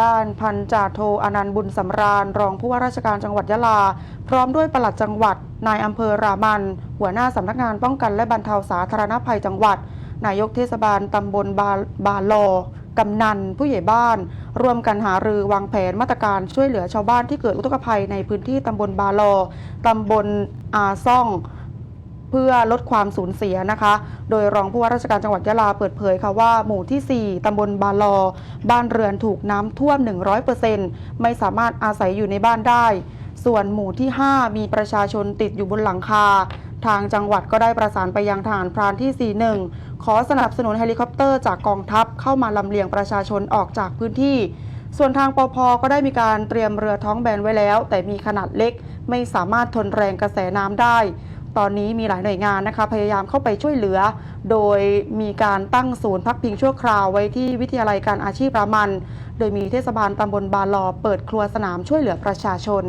ด้านพันจ่าโทอนันต์บุญสำราญ รองผู้ว่าราชการจังหวัดยะลา พร้อมด้วยปลัดจังหวัด นายอำเภอรามัน หัวหน้าสำนักงานป้องกันและบรรเทาสาธารณภัยจังหวัด นายกเทศบาลตำบลบาบาลอกำนัน ผู้ใหญ่บ้าน ร่วมกันหารือวางแผนมาตรการช่วยเหลือชาวบ้านที่เกิดอุทกภัยในพื้นที่ตำบลบาลอตำบลอาซ่อง เพื่อลดความสูญเสียนะคะ โดยรองผู้ว่าราชการจังหวัดยะลาเปิดเผยค่ะว่าหมู่ที่ 4ตำบลบาลอ บ้านเรือนถูกน้ำท่วม 100%ไม่สามารถอาศัยอยู่ในบ้านได้ ส่วนหมู่ที่ 5 มีประชาชนติดอยู่บนหลังคา ทางจังหวัดก็ได้ประสานไปยังทหารพรานที่ 41 ขอสนับสนุนเฮลิคอปเตอร์จากกองทัพเข้ามาลำเลียงประชาชนออกจากพื้นที่ส่วนทางปพก็ได้มีการเตรียมเรือท้องแบนไว้แล้ว แต่มีขนาดเล็กไม่สามารถทนแรงกระแสน้ำได้ ตอนนี้มีหลายหน่วยงานนะคะ พยายามเข้าไปช่วยเหลือ โดยมีการตั้งศูนย์พักพิงชั่วคราวไว้ที่วิทยาลัยการอาชีพรามัน โดยมีเทศบาลตำบลบาลอเปิดครัวสนามช่วยเหลือประชาชน